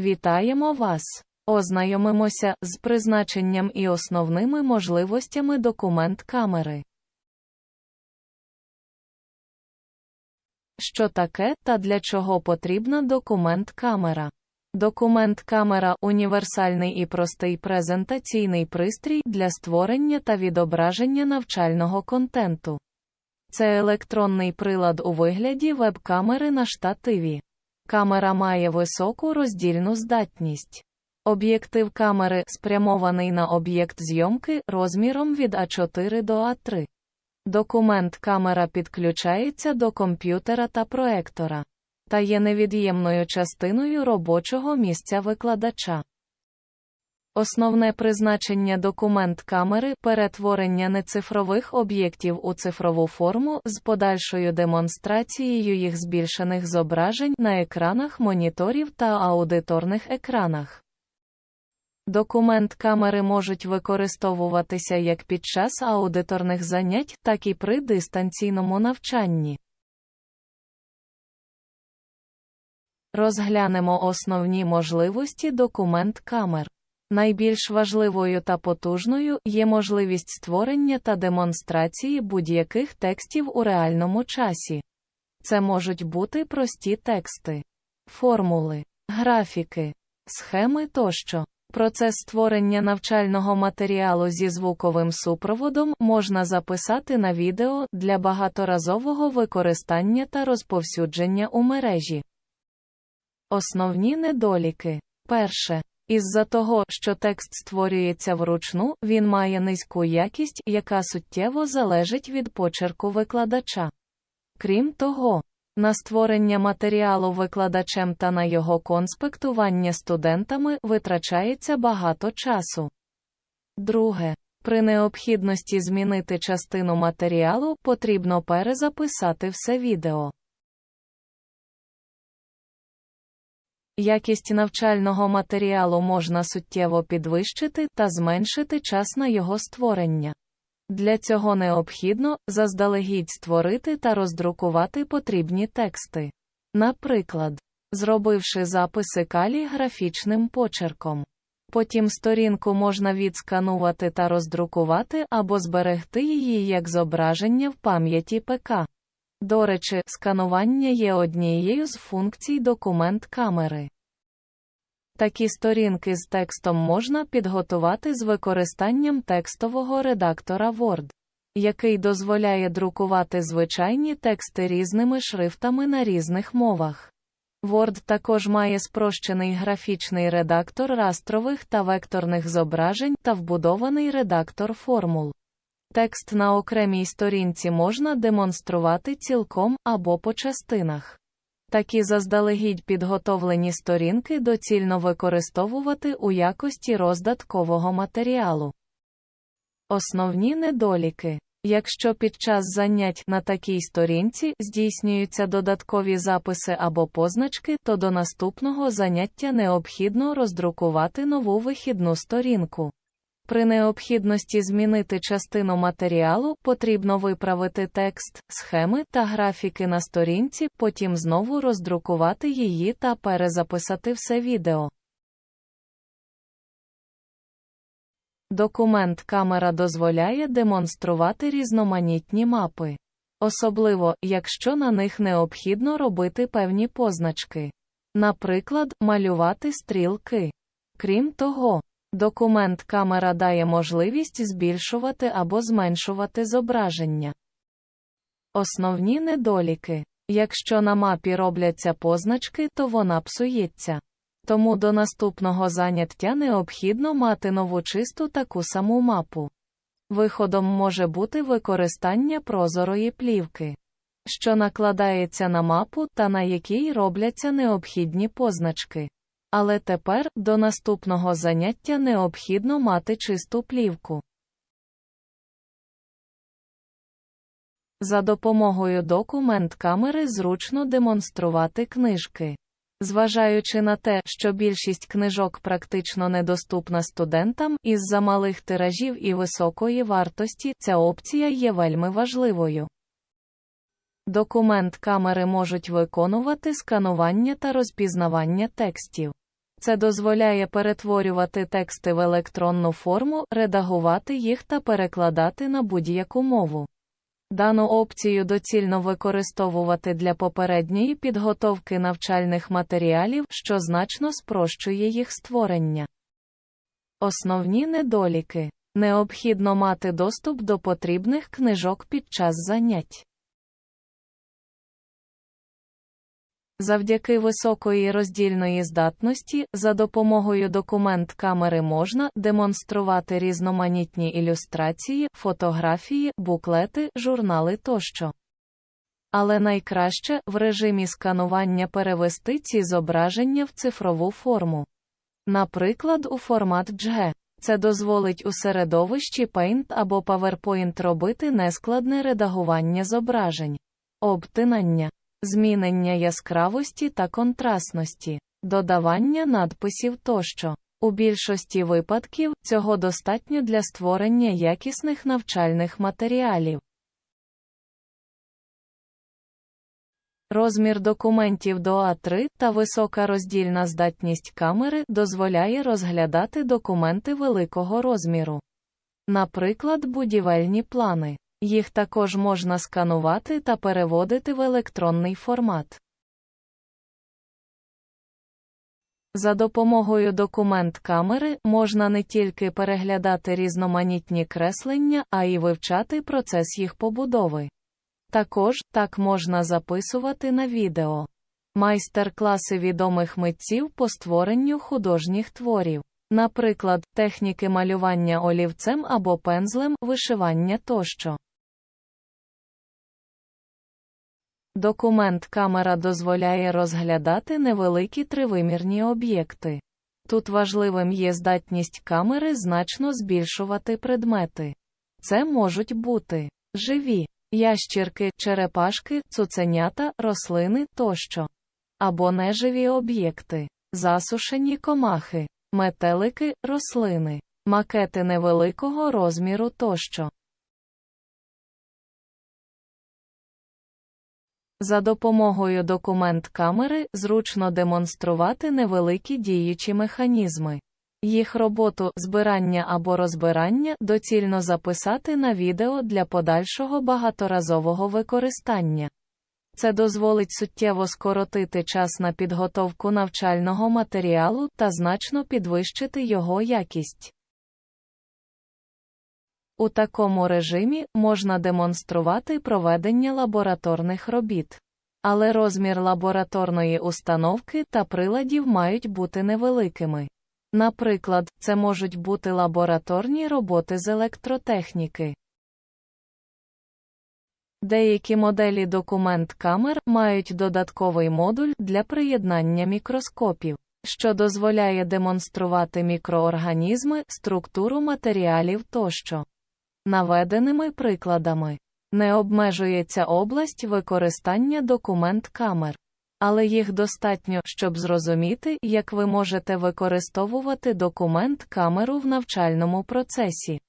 Вітаємо вас! Ознайомимося з призначенням і основними можливостями документ камери. Що таке та для чого потрібна документ камера? Документ камера універсальний і простий презентаційний пристрій для створення та відображення навчального контенту. Це електронний прилад у вигляді веб-камери на штативі. Камера має високу роздільну здатність. Об'єктив камери спрямований на об'єкт зйомки розміром від А4 до А3. Документ камера підключається до комп'ютера та проектора та є невід'ємною частиною робочого місця викладача. Основне призначення документ камери перетворення нецифрових об'єктів у цифрову форму з подальшою демонстрацією їх збільшених зображень на екранах моніторів та аудиторних екранах. Документ камери можуть використовуватися як під час аудиторних занять, так і при дистанційному навчанні. Розглянемо основні можливості документ камер. Найбільш важливою та потужною є можливість створення та демонстрації будь-яких текстів у реальному часі. Це можуть бути прості тексти, формули, графіки, схеми тощо. Процес створення навчального матеріалу зі звуковим супроводом можна записати на відео для багаторазового використання та розповсюдження у мережі. Основні недоліки. Перше. Із-за того, що текст створюється вручну, він має низьку якість, яка суттєво залежить від почерку викладача. Крім того, на створення матеріалу викладачем та на його конспектування студентами витрачається багато часу. Друге. При необхідності змінити частину матеріалу потрібно перезаписати все відео. Якість навчального матеріалу можна суттєво підвищити та зменшити час на його створення. Для цього необхідно заздалегідь створити та роздрукувати потрібні тексти. Наприклад, зробивши записи каліграфічним почерком. Потім сторінку можна відсканувати та роздрукувати або зберегти її як зображення в пам'яті ПК. До речі, сканування є однією з функцій документ камери. Такі сторінки з текстом можна підготувати з використанням текстового редактора Word, який дозволяє друкувати звичайні тексти різними шрифтами на різних мовах. Word також має спрощений графічний редактор растрових та векторних зображень та вбудований редактор формул. Текст на окремій сторінці можна демонструвати цілком або по частинах. Такі заздалегідь підготовлені сторінки доцільно використовувати у якості роздаткового матеріалу. Основні недоліки. Якщо під час занять на такій сторінці здійснюються додаткові записи або позначки, то до наступного заняття необхідно роздрукувати нову вихідну сторінку. При необхідності змінити частину матеріалу потрібно виправити текст, схеми та графіки на сторінці, потім знову роздрукувати її та перезаписати все відео. Документ камера дозволяє демонструвати різноманітні мапи. Особливо, якщо на них необхідно робити певні позначки. Наприклад, малювати стрілки. Крім того, Документ камера дає можливість збільшувати або зменшувати зображення. Основні недоліки. Якщо на мапі робляться позначки, то вона псується. Тому до наступного заняття необхідно мати нову чисту таку саму мапу. Виходом може бути використання прозорої плівки, що накладається на мапу та на якій робляться необхідні позначки. Але тепер, до наступного заняття необхідно мати чисту плівку. За допомогою документ камери зручно демонструвати книжки. Зважаючи на те, що більшість книжок практично недоступна студентам із за малих тиражів і високої вартості, ця опція є вельми важливою. Документ камери можуть виконувати сканування та розпізнавання текстів. Це дозволяє перетворювати тексти в електронну форму, редагувати їх та перекладати на будь-яку мову. Дану опцію доцільно використовувати для попередньої підготовки навчальних матеріалів, що значно спрощує їх створення. Основні недоліки. Необхідно мати доступ до потрібних книжок під час занять. Завдяки високої роздільної здатності, за допомогою документ камери можна демонструвати різноманітні ілюстрації, фотографії, буклети, журнали тощо. Але найкраще в режимі сканування перевести ці зображення в цифрову форму. Наприклад, у формат JPEG. Це дозволить у середовищі Paint або PowerPoint робити нескладне редагування зображень, обтинання, змінення яскравості та контрастності, додавання надписів тощо. У більшості випадків цього достатньо для створення якісних навчальних матеріалів. Розмір документів до А3 та висока роздільна здатність камери дозволяє розглядати документи великого розміру. Наприклад, будівельні плани. Їх також можна сканувати та переводити в електронний формат. За допомогою документ камери можна не тільки переглядати різноманітні креслення, а й вивчати процес їх побудови. Також так можна записувати на відео майстер-класи відомих митців по створенню художніх творів, наприклад, техніки малювання олівцем або пензлем, вишивання тощо. Документ камера дозволяє розглядати невеликі тривимірні об'єкти. Тут важливим є здатність камери значно збільшувати предмети. Це можуть бути живі ящірки, черепашки, цуценята, рослини тощо. Або неживі об'єкти, засушені комахи, метелики, рослини, макети невеликого розміру тощо. За допомогою документ камери зручно демонструвати невеликі діючі механізми. Їх роботу збирання або розбирання доцільно записати на відео для подальшого багаторазового використання. Це дозволить суттєво скоротити час на підготовку навчального матеріалу та значно підвищити його якість. У такому режимі можна демонструвати проведення лабораторних робіт. Але розмір лабораторної установки та приладів мають бути невеликими. Наприклад, це можуть бути лабораторні роботи з електротехніки. Деякі моделі документ камер мають додатковий модуль для приєднання мікроскопів, що дозволяє демонструвати мікроорганізми, структуру матеріалів тощо. Наведеними прикладами не обмежується область використання документ камер. Але їх достатньо, щоб зрозуміти, як ви можете використовувати документ камеру в навчальному процесі.